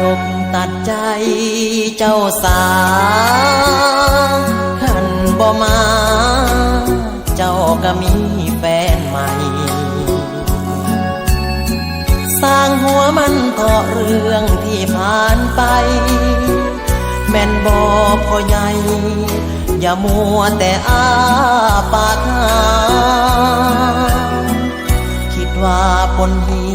ดกตัดใจเจ้าสาหันบ่มา เจ้าก็มีแฟนใหม่ สร้างหัวมันเถาะเรื่องที่ผ่านไป แม่นบ่พ่อใหญ่อย่ามัวแต่อาปากหาคิดว่าปนหี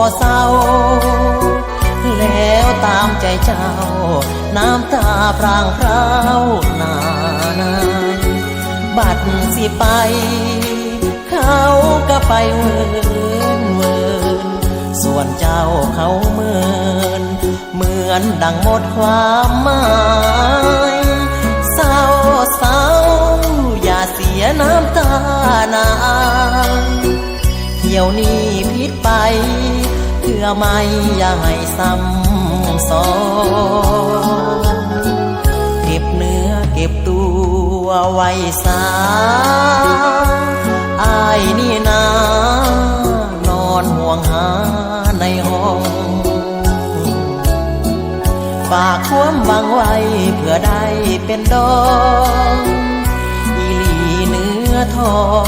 บ่เศร้า แล้วตามใจเจ้า น้ำตาพรางพราวนานาบัดสิไป เขาก็ไปเวินเวินส่วนเจ้าเขาเมิน เหมือนดังหมดความหมายเศร้าเศร้าอย่าเสียน้ำตานางเที่ยวนี้พิษไป อไม่อยาให้ซ้ำซ้อนเก็บเนื้อเก็บตัวไว้สาอายนี่นานอนห่วงหาในห้องฝากความหวังไว้เพื่อได้เป็นดองอีลีเนื้อทอง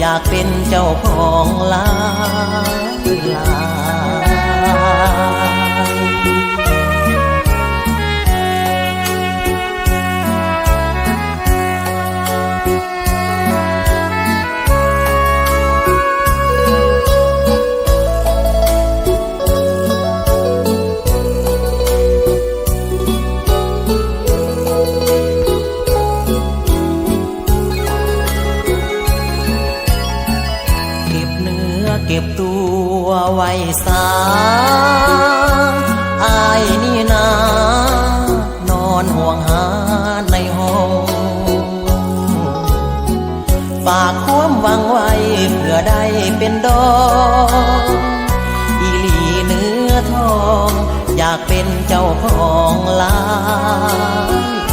อยากเป็นเจ้าของลายหลา เนื้อเก็บตัวไว้สาอายนี่นานอนห่วงหาในห้องฝากความหวังไว้เพื่อได้เป็นดองอีหลีเนื้อทอง อยากเป็นเจ้าของลาย